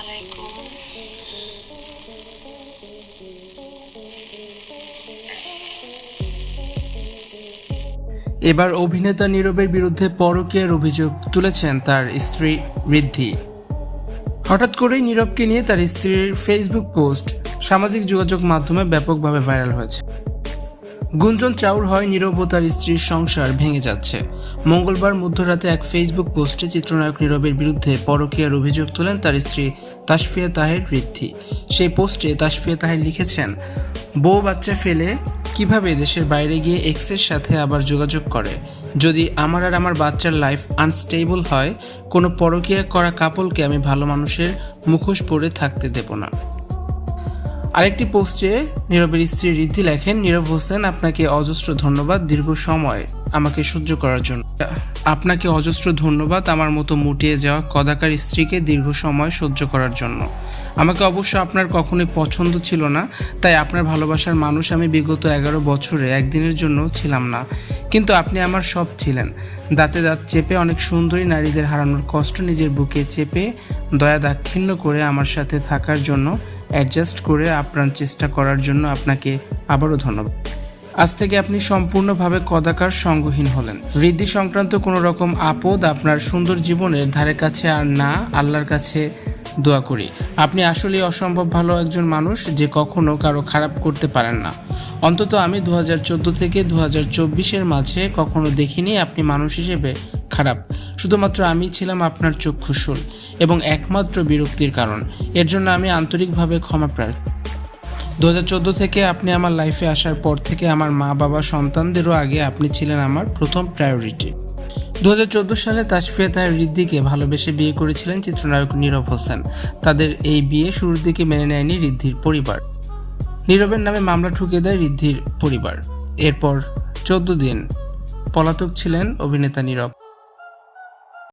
আলাইকুম এবার অভিনেতা নীরবের বিরুদ্ধে পরকীয়ার অভিযোগ তুলেছেন তার স্ত্রী ঋদ্ধি। হঠাৎ করেই নীরবকে নিয়ে তার স্ত্রীর ফেসবুক পোস্ট সামাজিক যোগাযোগ মাধ্যমে ব্যাপকভাবে ভাইরাল হয়েছে। গুঞ্জন চাউর হয় নীরব তার স্ত্রীর সংসার ভেঙে যাচ্ছে। মঙ্গলবার মধ্যরাতে এক ফেসবুক পোস্টে চিত্রনায়ক নীরবের বিরুদ্ধে পরকীয়ার অভিযোগ তোলেন তার স্ত্রী তাসফিয়া তাহের ঋদ্ধি। সেই পোস্টে তাসফিয়া তাহের লিখেছেন, বউ বাচ্চা ফেলে কীভাবে দেশের বাইরে গিয়ে এক্সের সাথে আবার যোগাযোগ করে? যদি আমার আর আমার বাচ্চার লাইফ আনস্টেবল হয়, কোনো পরকীয়া করা কাপলকে আমি ভালো মানুষের মুখোশ পরে থাকতে দেব না। আরেকটি পোস্টে নীরবের স্ত্রী রিদ্ধি লেখেন, নীরব হোসেন, আপনাকে অজস্র ধন্যবাদ দীর্ঘ সময় আমাকে সহ্য করার জন্য। আপনাকে অজস্র ধন্যবাদ আমার মতো মুটিয়ে যাওয়া কদাকার স্ত্রীকে দীর্ঘ সময় সহ্য করার জন্য। আমাকে অবশ্য আপনার কখনোই পছন্দ ছিল না, তাই আপনার ভালোবাসার মানুষ আমি বিগত এগারো বছরে একদিনের জন্য ছিলাম না। কিন্তু আপনি আমার সব ছিলেন। দাঁতে দাঁত চেপে অনেক সুন্দরী নারীদের হারানোর কষ্ট নিজের বুকে চেপে দয়া দাক্ষিণ্য করে আমার সাথে থাকার জন্য অ্যাডজাস্ট করে আপনার চেষ্টা করার জন্য আপনাকে আবারও ধন্যবাদ। আজ থেকে আপনি সম্পূর্ণভাবে কদাকার সঙ্গহীন হলেন। ঋদ্ধি সংক্রান্ত কোনো রকম আপদ আপনার সুন্দর জীবনের ধারে কাছে আর না, আল্লাহর কাছে দোয়া করি। আপনি আসলেই অসম্ভব ভালো একজন মানুষ যে কখনো কারও খারাপ করতে পারেন না। অন্তত আমি দু হাজার চোদ্দ থেকে দু এর মাঝে কখনো দেখিনি আপনি মানুষ হিসেবে খারাপ। শুধুমাত্র আমি ছিলাম আপনার চক্ষুশুল এবং একমাত্র বিরক্তির কারণ। এর জন্য আমি আন্তরিকভাবে ক্ষমা প্রার্থী দু হাজার চোদ্দ থেকে আপনি আমার লাইফে আসার পর থেকে আমার মা বাবা সন্তানদেরও আগে আপনি ছিলেন আমার প্রথম প্রায়োরিটি দু হাজার চোদ্দ সালে তাসফিয়া তাহের ঋদ্ধিকে ভালোবেসে বিয়ে করেছিলেন চিত্রনায়ক নীরব হোসেন। তাদের এই বিয়ে শুরুর দিকে মেনে নেয়নি ঋদ্ধির পরিবার। নীরবের নামে মামলা ঠুকে দেয় ঋদ্ধির পরিবার। এরপর চোদ্দ দিন পলাতক ছিলেন অভিনেতা নীরব।